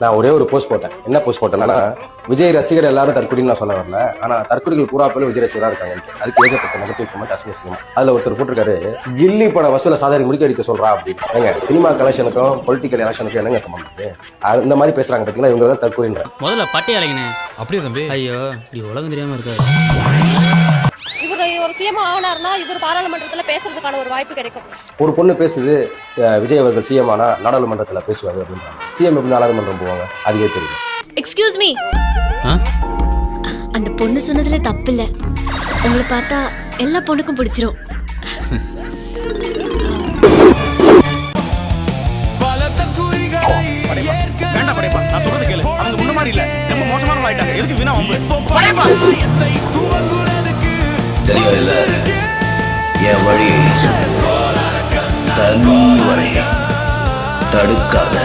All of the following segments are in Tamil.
நான் ஒரே ஒரு போஸ்ட் போட்டேன். என்ன போஸ்ட் போட்டேன்னா விஜய் ரசிகர் எல்லாரும் தற்கொலைன்னு நான் சொல்ல வரல. ஆனா தற்கொலைகள் பூரா பேரும் விஜய் ரசிகரா இருக்காங்க அதுக்கு ஏகப்பட்ட நெகட்டிவ் கமெண்ட் அசிங்க அசிங்கமா அதுல ஒருத்தர் போட்டிருக்காரு கில்லி பட வசூல சாதாரண முடிக்க அடிக்க சொல்றா அப்படின்னு. ஏங்க சினிமா கலெக்ஷனுக்கும் பொலிட்டிக்கல் எலெக்ஷனுக்கும் என்னங்க சம்பந்தம் அது இந்த மாதிரி பேசுறாங்க பாத்தீங்கன்னா இவங்க தான் தற்கொலைன்ற முதல்ல பட்டை அலைங்கண்ணே அப்படியே தம்பி? ஐயோ இப்படி உலகம் தெரியாம இருக்காது. சிஎம் ஆனார்னா இவர் பாராளுமன்றத்துல பேசுறதுக்கான ஒரு வாய்ப்பு கிடைக்கும். ஒரு பொண்ணு பேசுது விஜய் அவர்கள் சிஎம் ஆனா நாடாளுமன்றத்துல பேசுவாரு அப்படின்றாங்க. சிஎம் எப்படி நாடாளுமன்றம் போவாங்க? அதுவே தெரியல எக்ஸ்கியூஸ் மீ? அந்த பொண்ணு சொன்னதுல தப்பு இல்ல உங்களை பார்த்தா எல்லா பொண்ணுக்கும் பிடிச்சிரும். வேண்டாம் படைப்பா நான் சொல்றது கேளு. அவங்க முன்ன மாதிரி இல்ல. ரொம்ப மோசமான ஆயிட்டாங்க எதுக்கு வீணா வம்பு? தெரியல என் வழி தண்ணி வரை தடுக்காத.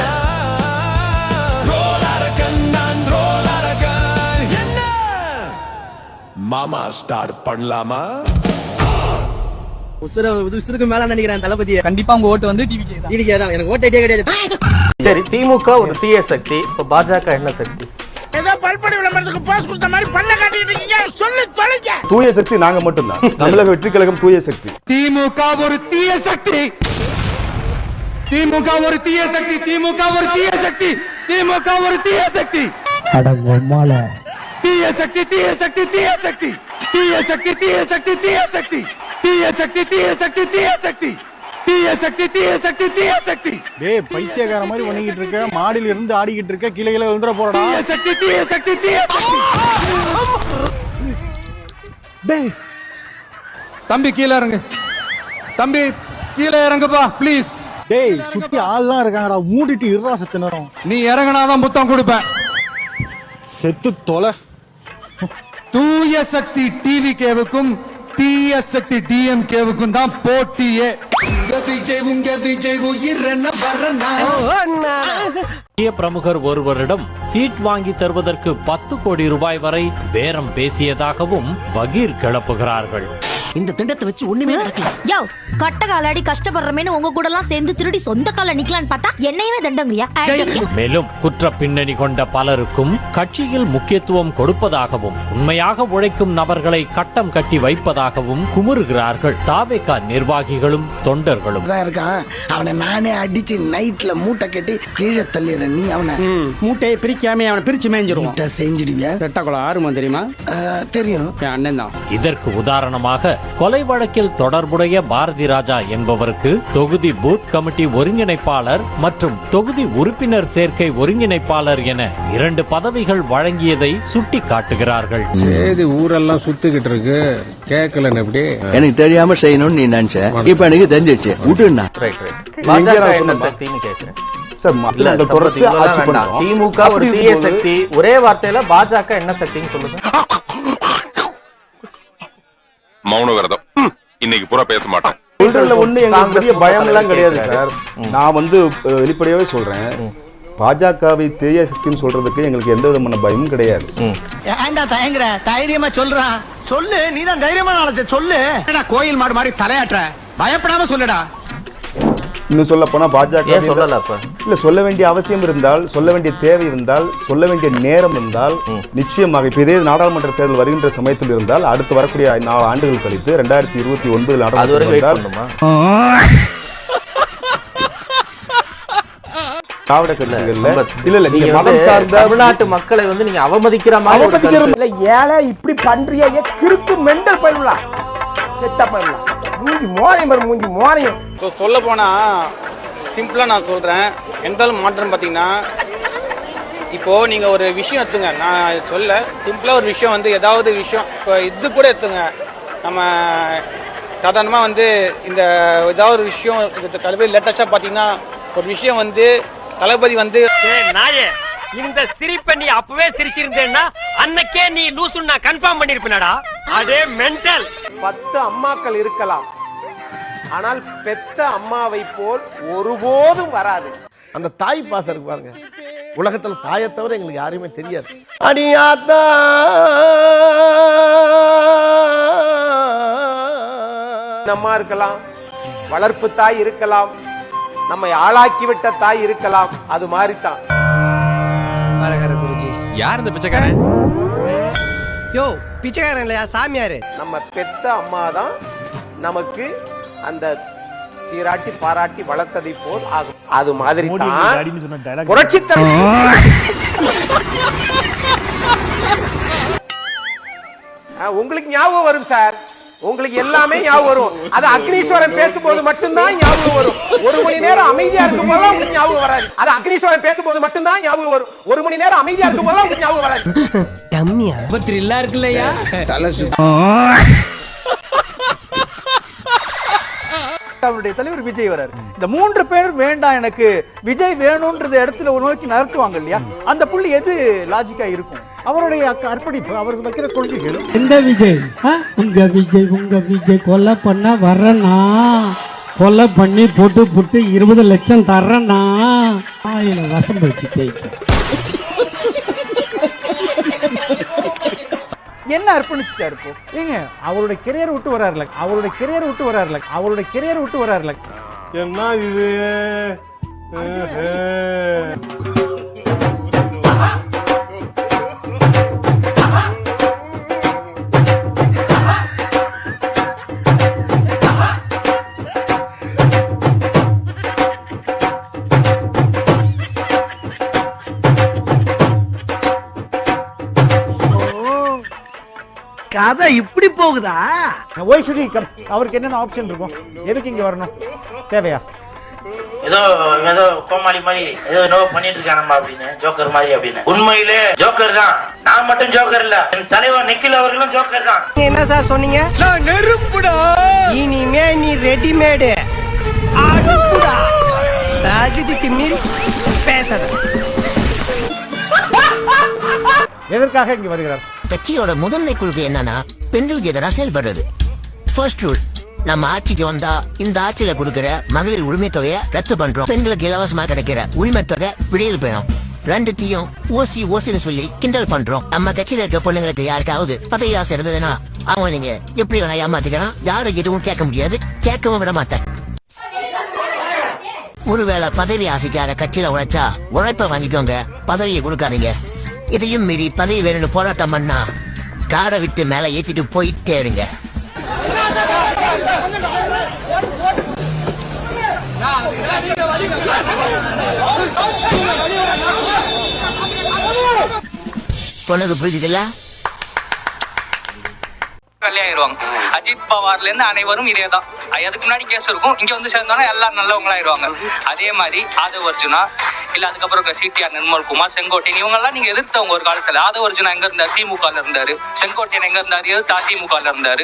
மாமா ஸ்டார்ட் பண்ணலாமா? உசுர உசுருக்கு மேல நினைக்கிறேன் தளபதியை. கண்டிப்பா உங்க ஓட்டு வந்து டிவி டிடிகே தான். எனக்கு ஓட்டே கிடையாது. சரி திமுக ஒரு தீய சக்தி இப்ப பாஜக என்ன சக்தி? தூய சக்தி நாங்க மட்டும்தான். தமிழக வெற்றி கழகம் தூய சக்தி. திமுக ஒரு தீய சக்தி. திமுக ஒரு தீய சக்தி திமுக ஒரு தீய சக்தி திமுக ஒரு தீய சக்தி. தீய சக்தி தீய சக்தி தீய சக்தி. தீய சக்தி தீய சக்தி தீய சக்தி. தீய சக்தி தீய சக்தி தீய சக்தி. தீய சக்தி தீய சக்தி தீய சக்தி டேய் பைத்தியக்கார மாதிரி பண்ணிக்கிட்டு இருக்க மாடியில இருந்து ஆடிக்கிட்டு இருக்க கீழே கீழே விழுந்துற போறடா. தீய சக்தி தீய சக்தி தீய சக்தி டேய். தம்பி கீழே இறங்கு. தம்பி கீழே இறங்குப்பா ப்ளீஸ் டேய் சுத்தி ஆள்லாம் இருக்காங்கடா மூடிட்டு இருறா சத்து நேரம் நீ இறங்குனாதான் புத்தம் கொடுப்பேன். செத்து தொலை. தூய சக்தி டிவி கேவுக்கும் தீய சக்தி டிஎம் கேவுக்கும் தான் போட்டியே. முக்கிய பிரமுகர் ஒருவரிடம் சீட் வாங்கி தருவதற்கு பத்து கோடி ரூபாய் வரை பேரம் பேசியதாகவும் பகீர் கிளப்புகிறார்கள். இந்த திண்டத்தை வச்சு ஒண்ணுமே நடக்கல. யோ கட்ட காலாடி கஷ்டப்படுறமேனு உங்க கூட எல்லாம் சேர்ந்து திருடி சொந்த கால நிக்கலான்னு பார்த்தா என்னையவே தண்டங்கறியா மேலும் குற்ற பின்னணி கொண்ட பலருக்கும் கட்சியில் முக்கியத்துவம் கொடுப்பதாகவும் உண்மையாக உழைக்கும் நபர்களை கட்டம் கட்டி வைப்பதாகவும் குமுறுகிறார்கள். தாவேகா நிர்வாகிகளும் தொண்டர்களும். இருக்கான். அவனை நானே அடிச்சு நைட்ல மூட்டை கட்டி கீழே தள்ளிடுறேன். நீ அவனை மூட்டையை பிரிக்காம அவனை பிரிச்சு நீட்டா செஞ்சிடுவியா? ரெட்டக்குளம் ஆறுமா தெரியுமா? தெரியும். என் அண்ணன் தான் இதற்கு உதாரணமாக கொலை வழக்கில் தொடர்புடைய பாரதி ராஜா என்பவருக்கு தொகுதி பூத் கமிட்டி ஒருங்கிணைப்பாளர் மற்றும் தொகுதி உறுப்பினர் சேர்க்கை ஒருங்கிணைப்பாளர் என இரண்டு பதவிகள் வழங்கியதை சுட்டி காட்டுகிறார்கள் சேதி ஊரெல்லாம் சுத்திக்கிட்டு இருக்கு? கேட்கலன்னு எப்படி எனக்கு தெரியாம செய்யணும்னு நீ நினைச்ச. இப்ப எனக்கு கேட்கிறேன் சார். பண்ணுறோம் திமுக ஒரு தீய சக்தி. ஒரே வார்த்தையில பாஜக என்ன சக்தின்னு சொல்லுங்க. மௌன விரதம் இன்னைக்கு பூரா பேச மாட்டேன் சொல்றதுல ஒண்ணு மூத்த பயம் எல்லாம் கிடையாது. சார். நான் வந்து வெளிப்படையாவே சொல்றேன். பாஜகவை தேய சக்தின்னு சொல்றதுக்கு எங்களுக்கு எந்த விதமான பயமும் கிடையாது. ஏன்டா தயங்குற? தைரியமா சொல்றான் சொல்லு நீ தான் தைரியமா நாளத்தை சொல்லு கோயில் மாடு மாதிரி தலையாட்டுற? பயப்படாம சொல்லுடா. இன்னும் சொல்ல போனா பாஜக ஏன் சொல்லல அப்ப இல்ல சொல்ல வேண்டிய அவசியம் இருந்தால் சொல்ல வேண்டிய தேவை இருந்தால் சொல்ல வேண்டிய நேரம் இருந்தால் நிச்சயமாக இப்ப இதே நாடாளுமன்ற தேர்தல் வருகின்ற சமயத்தில் இருந்தால் அடுத்து வரக்கூடிய நாலு ஆண்டுகள் கழித்து ரெண்டாயிரத்தி இருபத்தி ஒன்பதில் திராவிட கட்சிகள்ல சம்பத், இல்ல இல்ல நீங்க மதம் சார்ந்த தமிழ்நாட்டு மக்களை வந்து நீங்க அவமதிக்கிற மாதிரி அவமதிக்கிற. ஏழை இப்படி பண்றிய கிறுக்கு மெண்டல் பயிலுலா செத்த பயிலுலா மூஞ்சி மோரையும் பாரு மூஞ்சி மோரையும். ஸோ சொல்ல போனால் சிம்பிளாக நான் சொல்கிறேன் எந்த அளவு மாற்றம் பார்த்தீங்கன்னா இப்போது நீங்கள் ஒரு விஷயம் எடுத்துங்க. நான் சொல்ல சிம்பிளாக ஒரு விஷயம் வந்து ஏதாவது விஷயம் இப்போ இது கூட எடுத்துங்க. நம்ம சாதாரணமாக வந்து இந்த ஏதாவது ஒரு விஷயம் இந்த தளபதி லேட்டஸ்ட்டாக பார்த்தீங்கன்னா ஒரு விஷயம் வந்து தளபதி வந்து நாயே இந்த சிரிப்பை நீ அப்பவே சிரிச்சிருந்தேன்னா அன்னைக்கே நீ லூசுன்னு நான் கன்ஃபார்ம் பண்ணிருப்பேனடா. அதே மென்டல் பத்து அம்மாக்கள் இருக்கலாம். ஆனால் பெத்த அம்மாவை போல் ஒருபோதும் வராது. அந்த தாய் பாசம் இருக்கு பாருங்க. உலகத்துல தாயை தவிர எங்களுக்கு யாரையுமே தெரியாது. அடியாத்தா அம்மா இருக்கலாம். வளர்ப்பு தாய் இருக்கலாம். நம்மை ஆளாக்கி விட்ட தாய் இருக்கலாம். அது மாதிரி தான் யார் இந்த பிச்சைக்காரன்? யோ பிச்சைக்காரன் இல்லையா சாமியாரு. நம்ம பெத்த அம்மா தான் நமக்கு அந்த சீராட்டி பாராட்டி வளர்த்ததை போல் ஆகும். அது மாதிரி தான் புரட்சி உங்களுக்கு ஞாபகம் வரும் சார். உங்களுக்கு எல்லாமே ஞாபகம் வரும். அது அக்னீஸ்வரன் பேசும்போது மட்டும்தான் ஞாபகம் வரும். ஒரு மணி நேரம் அமைதியா இருக்கும் போது உங்களுக்கு ஞாபகம் வராது. அது அக்னீஸ்வரன் பேசும்போது மட்டும்தான் ஞாபகம் வரும். ஒரு மணி நேரம் அமைதியா இருக்கும் போது உங்களுக்கு ஞாபகம் வராது. டம்மியா? த்ரில்லா இருக்குல்லையா? தலை அவருடைய தலைவர் விஜய் வராரு இந்த மூன்று பேர் வேண்டாம் எனக்கு. விஜய் வேணும்ன்றது இடத்துல ஒரு நோக்கி நகர்த்துவாங்க இல்லையா? அந்த புள்ளி எது லாஜிக்கா இருக்கும்? அவருடைய அர்ப்பணிப்பு அவர் வைக்கிற கொள்கைகள் எந்த விஜய் உங்க விஜய் உங்க விஜய் கொலை பண்ண வரனா கொலை பண்ணி போட்டு போட்டு இருபது லட்சம் தர்றனா? ஆயில வசம் வச்சு ஜெயிக்க என்ன அர்ப்பணிச்சுட்டாரு இப்போ? ஏங்க அவருடைய கெரியர் விட்டு வராருல அவருடைய கெரியர் விட்டு வராருல அவருடைய கெரியர் விட்டு வராருல. என்ன இது? கதை இப்படி போகுதா? ஒய் சுடி அவருக்கு என்னென்ன ஆப்ஷன் இருக்கும் எதுக்கு இங்க வரணும்? தேவையா? ஏதோ ஏதோ கோமாளி மாதிரி ஏதோ என்னவோ பண்ணிட்டு இருக்கானம்மா அப்படின்னு ஜோக்கர் மாதிரி அப்படின்னு. உண்மையிலே ஜோக்கர் தான். நான் மட்டும் ஜோக்கர் இல்ல. என் தலைவர் நிக்கில் அவர்களும் ஜோக்கர் தான். என்ன சார் சொன்னீங்க? நெருப்புடா. இனிமே நீ ரெடிமேடு அடுப்புடா. ராஜிக்கு மீறி பேசாத. எதற்காக இங்க வருகிறார்? கட்சியோட முதன்மை கொள்கை என்னன்னா பெண்களுக்கு எதிராக செயல்படுறது. ஃபர்ஸ்ட் ரூல் நம்ம ஆட்சிக்கு வந்தா இந்த ஆட்சியில கொடுக்கிற மகளிர் உரிமை தொகையை ரத்து பண்றோம். பெண்களுக்கு இலவசமா கிடைக்கிற உரிமை தொகை விடியல் போயிடும். ரெண்டுத்தையும் ஓசி ஓசின்னு சொல்லி கிண்டல் பண்றோம். நம்ம கட்சியில இருக்க பொண்ணுங்களுக்கு யாருக்காவது பதவி ஆசை இருந்ததுன்னா அவங்க நீங்க எப்படி வேணா ஏமாத்திக்கலாம். யாரும் எதுவும் கேட்க முடியாது. கேட்கவும் விட மாட்டேன் ஒருவேளை பதவி ஆசைக்காக கட்சியில உழைச்சா உழைப்ப வாங்கிக்கோங்க. பதவியை கொடுக்காதீங்க. இதையும் மீறி பதவி வேணும்னு போராட்டம் பண்ணா காரை விட்டு மேல ஏத்திட்டு போயிட்டே இருங்க. சொன்னது புரிஞ்சுதுல்ல? ஆயிடுவாங்க. அஜித் பவார்ல இருந்து அனைவரும் இதே தான் அதுக்கு முன்னாடி கேஸ் இருக்கும். இங்க வந்து சேர்ந்தோன்னா எல்லாரும் நல்லவங்களாயிருவாங்க அதே மாதிரி ஆதவ் அர்ஜுனா இல்ல அதுக்கப்புறம் இருக்க சிடிஆர் நிர்மல் குமார் செங்கோட்டையன் இவங்க எல்லாம் நீங்க எதிர்த்தவங்க ஒரு காலத்துல. ஆதவ அர்ஜுனா எங்க இருந்தாரு? திமுக ல இருந்தாரு. செங்கோட்டையன் எங்க இருந்தாரு? எதிர்த்து அதிமுக ல இருந்தாரு.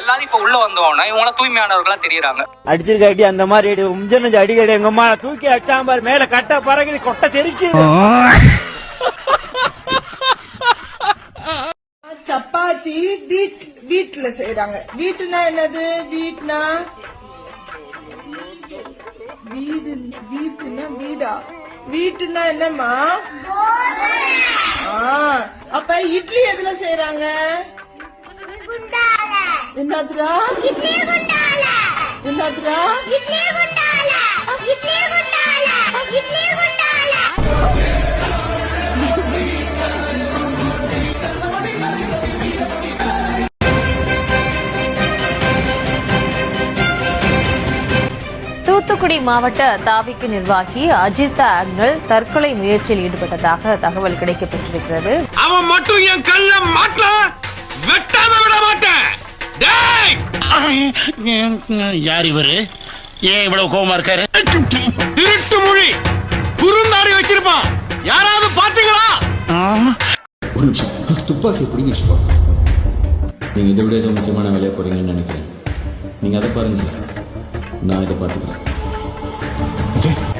எல்லாரும் இப்ப உள்ள வந்தவொன்னா இவங்க தூய்மையானவர்களா தெரியுறாங்க. அடிச்சிருக்க அடி அந்த மாதிரி அடி உம்ஜன அடிக்கடி எங்க அம்மா தூக்கி அடிச்சாம்பார் மேல கட்ட பறகுது கொட்டை தெரிக்கு சப்பாத்தி வீட் வீட்ல செய்யறாங்க வீட்டுனா என்னது? வீட்னா? வீடு வீட்டுனா வீடா? வீட்டுனா என்னம்மா? ஆ, அப்ப இட்லி எதுல செய்யறாங்க என்னதுடா? என்னதுடா? தூத்துக்குடி மாவட்ட தாவிக்கு நிர்வாகி அஜித் ஆக்னல் தற்கொலை முயற்சியில் ஈடுபட்டதாக தகவல் கிடைக்கப்பெற்றிருக்கிறது. அவன் மட்டும் என் கல்ல மாட்டல வெட்டாம விட மாட்டேன். டேய்! யார் இவரு? ஏன் இவ்வளவு கோவமா இருக்காரு? திருட்டு மொழி. குறுந்தாடி வச்சிருப்பான். யாராவது பாத்தீங்களா ஒரு நிமிஷம். துப்பாக்கி பிடிங்க வச்சுக்கோ நீங்க இதை விட ஏதோ முக்கியமான வேலையை போறீங்கன்னு நினைக்கிறேன். நீங்க அதை பாருங்க சார். நான் இதை பார்த்துக்கிறேன்.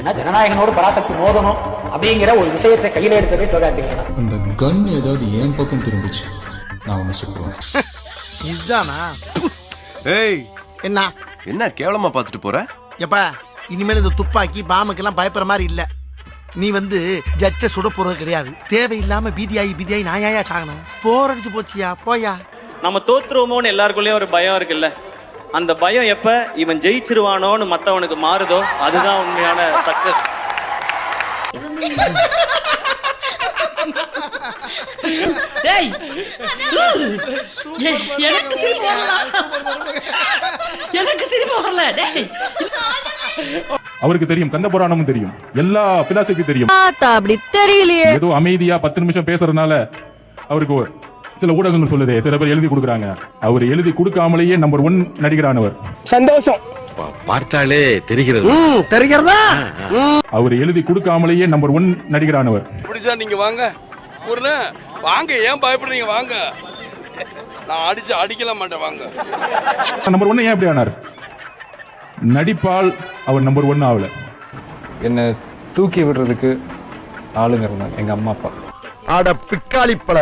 ஏன்னா ஜனநாயகனோடு பராசக்தி மோதணும் அப்படிங்கிற ஒரு விஷயத்தை கையில எடுத்ததே சிவகார்த்திகேயன் தான். அந்த கன் ஏதாவது என் பக்கம் திரும்பிச்சு நான் ஒன்று சொல்லுவேன் இதுதானா? ஏய் என்ன? என்ன கேவலமா பாத்துட்டு போற? எப்பா இனிமேல் இந்த துப்பாக்கி பாமுக்கெல்லாம் பயப்படுற மாதிரி இல்ல. நீ வந்து ஜட்ஜ சுட போறது கிடையாது. தேவையில்லாம பீதியாயி பீதியாயி நாயாயா சாகணும். போர் அடிச்சு போச்சியா? போயா. நம்ம தோத்துருவோமோன்னு எல்லாருக்குள்ளேயும் ஒரு பயம் இருக்குல்ல. அந்த பயம் எப்ப இவன் ஜெயிச்சிருவானோன்னு மத்தவனுக்கு மாறுதோ அதுதான் உண்மையான சக்சஸ் டேய் எனக்கு சிரிப்பு வரல எனக்கு சிரிப்பு வரல டேய். அவருக்கு தெரியும் கந்த புராணமும் தெரியும். எல்லா பிலாசபி தெரியும். அப்படி தெரியலையே. ஏதோ அமைதியா பத்து நிமிஷம் பேசுறதுனால அவருக்கு ஒரு- சில ஊடகங்கள் சொல்லுதே சில பேர் எழுதி கொடுக்குறாங்க. அவர் எழுதி கொடுக்காமலேயே நம்பர் ஒன் நடிகரானவர். சந்தோஷம். பார்த்தாலே தெரிகிறது. தெரிகிறதா? அவர் எழுதி கொடுக்காமலேயே நம்பர் ஒன் நடிகரானவர். பிடிச்சா நீங்க வாங்க. வாங்க ஏன் பயப்படுறீங்க? வாங்க. நான் அடிச்சு அடிக்கல மாட்டேன் வாங்க. நம்பர் ஒன் ஏன் எப்படி ஆனார்? நடிப்பால் அவர் நம்பர் ஒன் ஆகல. என்னை தூக்கி விடுறதுக்கு ஆளுங்க இருந்தாங்க எங்க அம்மா அப்பா. அட பிக்காளிப்பழ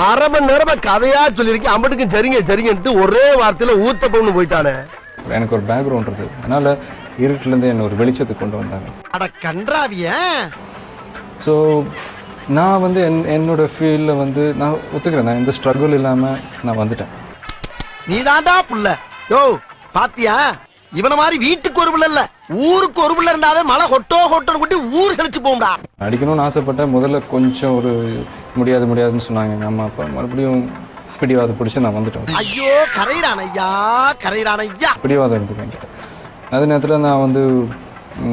அரை மணி நேரமா கதையா சொல்லியிருக்கேன். அம்பட்டுக்கும் சரிங்க சரிங்கன்ட்டு ஒரே வார்த்தையில ஊத்த பொண்ணு போயிட்டானே. எனக்கு ஒரு பேக்ரவுண்ட் இருந்தது அதனால இருட்டிலேருந்து என்னை ஒரு வெளிச்சத்துக்கு கொண்டு வந்தாங்க. அட கன்றாவிய. ஸோ நான் வந்து என் என்னோட ஃபீல்டில் வந்து நான் ஒத்துக்கிறேன். நான் எந்த ஸ்ட்ரகிள் இல்லாமல் நான் வந்துட்டேன். நீ தாண்டா புள்ள. யோ பாத்தியா? இவன மாதிரி வீட்டுக்கு ஒரு பிள்ளை இல்ல. ஊருக்கு ஒரு பிள்ளை இருந்தாவே மழை கொட்டோ கொட்டோன்னு குட்டி ஊர் செழிச்சு போகும்டா. நடிக்கணும்னு ஆசைப்பட்டேன் முதல்ல கொஞ்சம் ஒரு முடியாது முடியாதுன்னு சொன்னாங்க. எங்கள் அம்மா அப்பா மறுபடியும் பிடிவாதம் பிடிச்சி நான் வந்துட்டேன். ஐயோ கரையிறான் ஐயா கரையிறான் ஐயா பிடிவாதம் என்கிட்ட. அதே நேரத்தில் நான் வந்து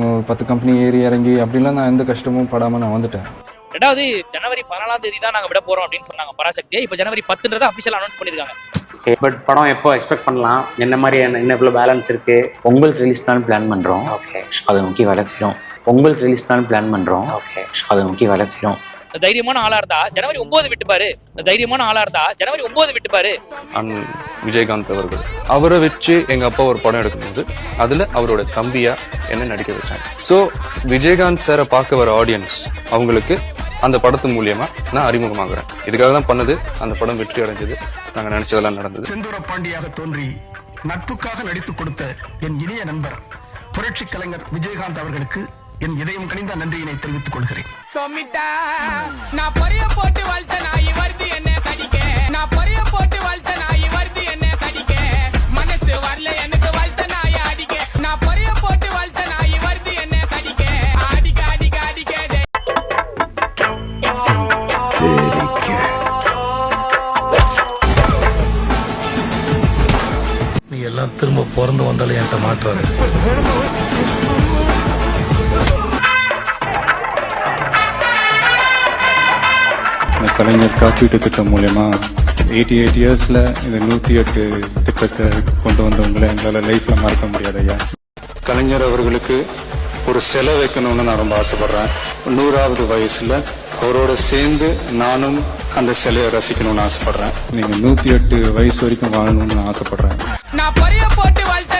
ஒரு பத்து கம்பெனி ஏறி இறங்கி அப்படிலாம் நான் எந்த கஷ்டமும் படாமல் நான் வந்துட்டேன். ரெண்டாவது ஜனவரி பதினாலாம் தேதி தான் நாங்க விட போறோம் அப்படின்னு சொன்னாங்க பராசக்தியை. இப்போ ஜனவரி பத்துன்றத அபிஷியல் அனௌன்ஸ் பண்ணிருக்காங்க. பட் படம் எப்போ எக்ஸ்பெக்ட் பண்ணலாம்? என்ன மாதிரி என்ன என்ன இவ்வளோ பேலன்ஸ் இருக்கு? உங்களுக்கு ரிலீஸ் பண்ணலாம்னு பிளான் பண்றோம். ஓகே அதை நோக்கி வேலை செய்யறோம் உங்களுக்கு ரிலீஸ் பண்ணலாம்னு பிளான் பண்றோம். ஓகே அதை நோக்கி வேலை செய்யறோம் தைரியமான ஆளா இருந்தா ஜனவரி ஒன்பது விட்டுப்பாரு தைரியமான ஆளா இருந்தா ஜனவரி ஒன்பது விட்டுப்பாரு விஜயகாந்த் அவர்கள். அவரை வச்சு எங்க அப்பா ஒரு படம் எடுக்கும்போது அதுல அவரோட தம்பியா என்ன நடிக்க வச்சாங்க. ஸோ விஜயகாந்த் சாரை பார்க்க வர ஆடியன்ஸ் அவங்களுக்கு அந்த படத்து மூலியமா நான் அறிமுகமாகிறேன். இதுக்காக தான் பண்ணது. அந்த படம் வெற்றி அடைஞ்சது. நாங்க நினைச்சதெல்லாம் நடந்தது. செந்தூர பாண்டியாக தோன்றி நட்புக்காக நடித்துக் கொடுத்த என் இனிய நண்பர் புரட்சி கலைஞர் விஜயகாந்த் அவர்களுக்கு என் இதயம் கனிந்த நன்றியினை தெரிவித்துக் கொள்கிறேன். சொமிட்டா நான் பொரிய போட்டு வளர்த்த நாய் வருது என்ன கடிக்க நான் பொரிய போட்டு வளர்த்த நாய் வருது என்ன கடிக்க மனசு வரல எனக்கு வளர்த்த நாய் அடிக்க. நான் பொரிய போட்டு வளர்த்த நாய் வருது என்ன கடிக்க அடிக்க அடிக்க அடிக்க. நீ எல்லாம் திரும்ப பிறந்து வந்தாலும் என்கிட்ட மாட்டுறாரு கலைஞர் காப்பீட்டு திட்டம் மூலயமா எயிட்டி எயிட் இயர்ஸில் இந்த நூற்றி எட்டு திட்டத்தை கொண்டு வந்தவங்களை எங்களால் லைஃப்பில் மறக்க முடியாது ஐயா. கலைஞர் அவர்களுக்கு ஒரு சிலை வைக்கணும்னு நான் ரொம்ப ஆசைப்படுறேன். நூறாவது வயசுல அவரோட சேர்ந்து நானும் அந்த சிலையை ரசிக்கணும்னு ஆசைப்படுறேன். நீங்க நூத்தி எட்டு வயசு வரைக்கும் வாழணும்னு நான் ஆசைப்படுறேன். நான் பொரிய போட்டு வளர்த்த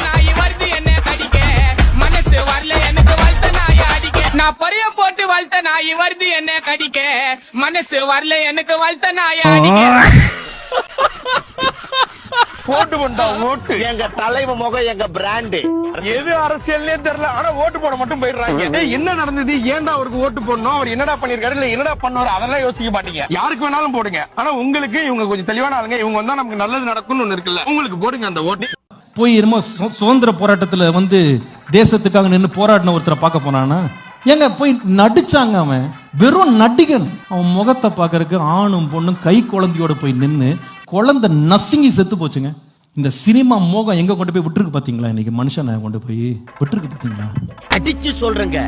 நான் பொரிய போட்டு வளர்த்த நாய் வருது என்ன கடிக்க? மனசு வரல எனக்கு வளர்த்த நாய் ஓட்டு போட்டா ஓட்டு. எங்க தலைவன் முகம் எங்க பிராண்டு எது அரசியல்னே தெரியல ஆனா ஓட்டு போட மட்டும் போயிடுறாங்க. என்ன நடந்தது? ஏன்டா அவருக்கு ஓட்டு போடணும்? அவர் என்னடா பண்ணிருக்காரு? இல்ல என்னடா பண்ணுவாரு அதெல்லாம் யோசிக்க மாட்டீங்க. யாருக்கு வேணாலும் போடுங்க. ஆனா உங்களுக்கு இவங்க கொஞ்சம் தெளிவான ஆளுங்க. இவங்க வந்தா நமக்கு நல்லது நடக்கும்னு ஒண்ணு இருக்குல்ல. உங்களுக்கு போடுங்க அந்த ஓட்டு. போய் என்னமோ சு- சுதந்திர போராட்டத்துல வந்து தேசத்துக்காக நின்று போராடின ஒருத்தரை பார்க்க போனானா ஏங்க போய் நடிச்சாங்க அவன்? வெறும் நடிகன். அவன் முகத்தை பார்க்கறதுக்கு ஆணும் பொண்ணும் கை குழந்தையோட போய் நின்று குழந்தை நசுங்கி செத்து போச்சுங்க. இந்த சினிமா மோகம் எங்க கொண்டு போய் விட்டுருக்கு பாத்தீங்களா? இன்னைக்கு மனுஷனை கொண்டு போய் விட்டுருக்கு பாத்தீங்களா? அடிச்சு சொல்றேங்க.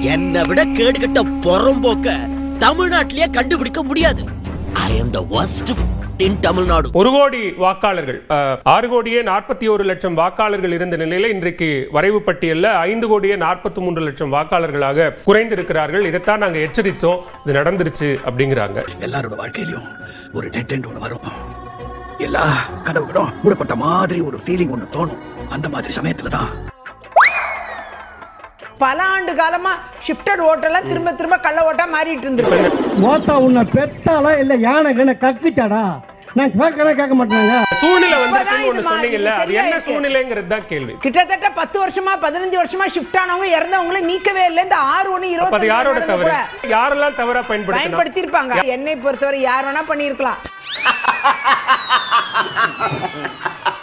என்னை விட கேடுகட்ட புறம்போக்க தமிழ்நாட்டிலேயே கண்டுபிடிக்க முடியாது. I am the worst in Tamil Nadu ஒரு கோடி வாக்காளர்கள் ஆறு கோடியே நாற்பத்தி ஒரு லட்சம் வாக்காளர்கள் இருந்த நிலையில இன்றைக்கு வரைவு பட்டியல்ல ஐந்து கோடியே நாற்பத்தி மூன்று லட்சம் வாக்காளர்களாக குறைந்திருக்கிறார்கள். இதைத்தான் நாங்க எச்சரித்தோம். இது நடந்துருச்சு அப்படிங்கிறாங்க. எல்லாரோட வாழ்க்கையிலும் ஒரு டெட் எண்ட் ஒன்று வரும். எல்லா கதவுகளும் மூடப்பட்ட மாதிரி ஒரு ஃபீலிங் ஒன்று தோணும். அந்த மாதிரி சமயத்துல தான் பல ஆண்டு காலமா ஷிஃப்டட் ஓட்டெல்லாம் திரும்ப திரும்ப கள்ள ஓட்டா மாறிட்டு இருந்திருக்கு. ஓத்தா உன்னை பெத்தாளா இல்ல யானை கண்ண கக்குச்சாடா? நான் கேட்கறேன் கேட்க மாட்டாங்க சூழ்நிலை ஒன்று மா- சொன்னீங்கல்ல அது என்ன. சூழ்நிலைங்கிறது தான் கேள்வி. கிட்டத்தட்ட பத்து வருஷமா பதினஞ்சு வருஷமா ஷிஃப்ட் ஆனவங்க இறந்தவங்கள நீக்கவே இல்லை. இந்த ஆறு ஒண்ணு அது யாரோட இருபத்தி தவறு? யாரெல்லாம் தவறா பயன்படுத்தி இருப்பாங்க என்னை பொறுத்தவரை யார் வேணா பண்ணியிருக்கலாம்.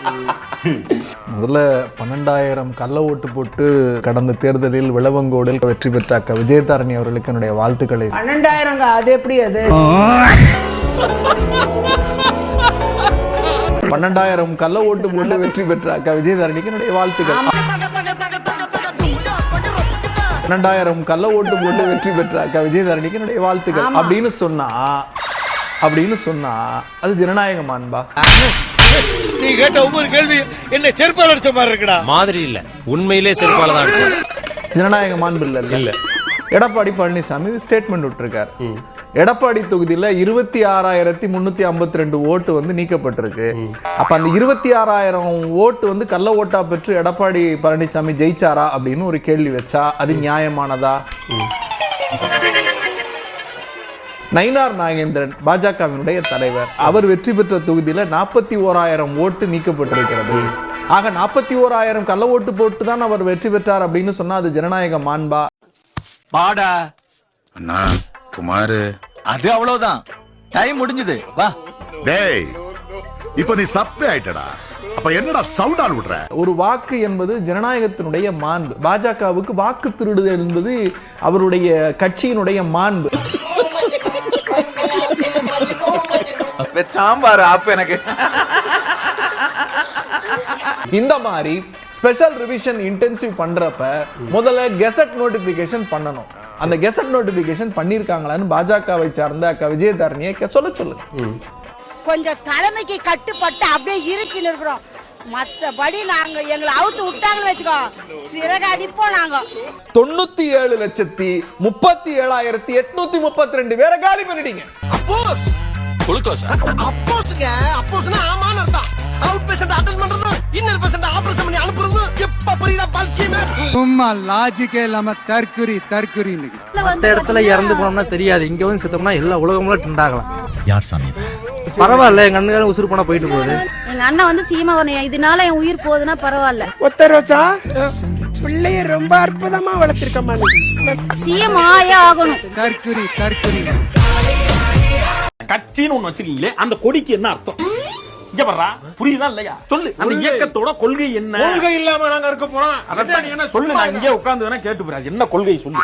முதல்ல பன்னெண்டாயிரம் கள்ள ஓட்டு போட்டு கடந்த தேர்தலில் விளவங்கோடில் வெற்றி பெற்ற அக்கா விஜயதாரணி அவர்களுக்கு என்னுடைய வாழ்த்துக்களை. பன்னெண்டாயிரங்க அது எப்படி அது? பன்னெண்டாயிரம் கள்ள ஓட்டு போட்டு வெற்றி பெற்ற அக்கா விஜயதாரணிக்கு என்னுடைய வாழ்த்துக்கள். பன்னெண்டாயிரம் கள்ள ஓட்டு போட்டு வெற்றி பெற்ற அக்கா விஜயதாரணிக்கு என்னுடைய வாழ்த்துக்கள். அப்படின்னு சொன்னா அப்படின்னு சொன்னா அது ஜனநாயக மாண்பா நீ கேட்ட ஒவ்வொரு கேள்வி என்ன செருப்பால் அடிச்ச மாதிரி இருக்குடா. மாதிரி இல்ல. உண்மையிலே செருப்பால தான் அடிச்சது ஜனநாயக மாண்பு இல்ல. இல்ல. எடப்பாடி பழனிசாமி ஸ்டேட்மெண்ட் விட்டுருக்காரு. எடப்பாடி தொகுதியில இருபத்தி ஆறாயிரத்தி முன்னூத்தி ஐம்பத்தி ரெண்டு ஓட்டு வந்து நீக்கப்பட்டிருக்கு. அப்ப அந்த இருபத்தி ஆறாயிரம் ஓட்டு வந்து கள்ள ஓட்டா பெற்று எடப்பாடி பழனிசாமி ஜெயிச்சாரா அப்படின்னு ஒரு கேள்வி வச்சா அது நியாயமானதா? நயினார் நாகேந்திரன் பாஜகவினுடைய தலைவர். அவர் வெற்றி பெற்ற தொகுதியில நாற்பத்தி ஓராயிரம் ஓட்டு நீக்கப்பட்டிருக்கிறது. ஆக நாற்பத்தி ஓராயிரம் கள்ள ஓட்டு போட்டு தான் அவர் வெற்றி பெற்றார் அப்படின்னு சொன்னா அது ஜனநாயக மாண்பா? பாடா அண்ணா குமாரு. அது அவ்வளவுதான். டைம் முடிஞ்சது. வா. டேய் இப்ப நீ சப்பே ஆயிட்டடா. அப்ப என்னடா சவுண்ட் ஆள் விடுற? ஒரு வாக்கு என்பது ஜனநாயகத்தினுடைய மாண்பு. பாஜகவுக்கு வாக்கு திருடுதல் என்பது அவருடைய கட்சியினுடைய மாண்பு. சாம்பார் அப்ப எனக்கு. இந்த மாதிரி ஸ்பெஷல் ரிவிஷன் இன்டென்சிவ் பண்றப்ப முதல்ல கெசட் நோட்டிபிகேஷன் பண்ணணும். அந்த கெசட் நோட்டிபிகேஷன் பண்ணிருக்காங்களான்னு பாஜகவை சார்ந்த அக்கா விஜயதாரணியை கே- சொல்ல சொல்லுங்க. கொஞ்சம் தலைமைக்கு கட்டுப்பட்டு அப்படியே இருக்கின்னு இருக்கிறோம். மத்தபடி நாங்க எங்களை அவுத்து விட்டாங்கன்னு வச்சுக்கோ சிறகு அடிப்போம் நாங்க. தொண்ணூத்தி ஏழு லட்சத்தி முப்பத்தி ஏழாயிரத்தி எட்நூத்தி முப்பத்தி ரெண்டு பேரை காலி பண்ணிட்டீங்க. அப்போஸ்ங்க அப்போஸ்னா ஆமான்னு அர்த்தம். அவுட் பேஷண்ட் அட்டென்ட் பண்றது இன்னர் பேஷண்ட் ஆபரேஷன் பண்ணி அனுப்புறது எப்ப புரியுதா பல்ச்சியமே சும்மா லாஜிக்கே இல்லாம தற்குறி தற்குறி மற்ற இடத்துல இறந்து போனோம்னா தெரியாது. இங்க வந்து செத்தோம்னா எல்லா உலகமும் ட்ரெண்டாகலாம் யார் சாமி பரவாயில்ல எங்க அண்ணன் உசுறு போனா போயிட்டு போகுது. எங்க அண்ணன் வந்து சீமா இதனால என் உயிர் போகுதுன்னா பரவாயில்ல. ஒத்த ரோசா பிள்ளைய ரொம்ப அற்புதமா வளர்த்திருக்கமா சிஎம் ஆயே ஆகணும். தற்குறி தற்குறி. கட்சின்னு ஒண்ணு வச்சிருக்கீங்களே அந்த கொடிக்கு என்ன அர்த்தம்? இங்க பண்றா புரியுதா இல்லையா? சொல்லு அந்த இயக்கத்தோட கொள்கை என்ன? கொள்கை இல்லாம நாங்க இருக்க போறோம். அதான் என்ன சொல்லு நான் இங்கே உட்கார்ந்து வேணா கேட்டு போறேன் என்ன கொள்கை சொல்லு.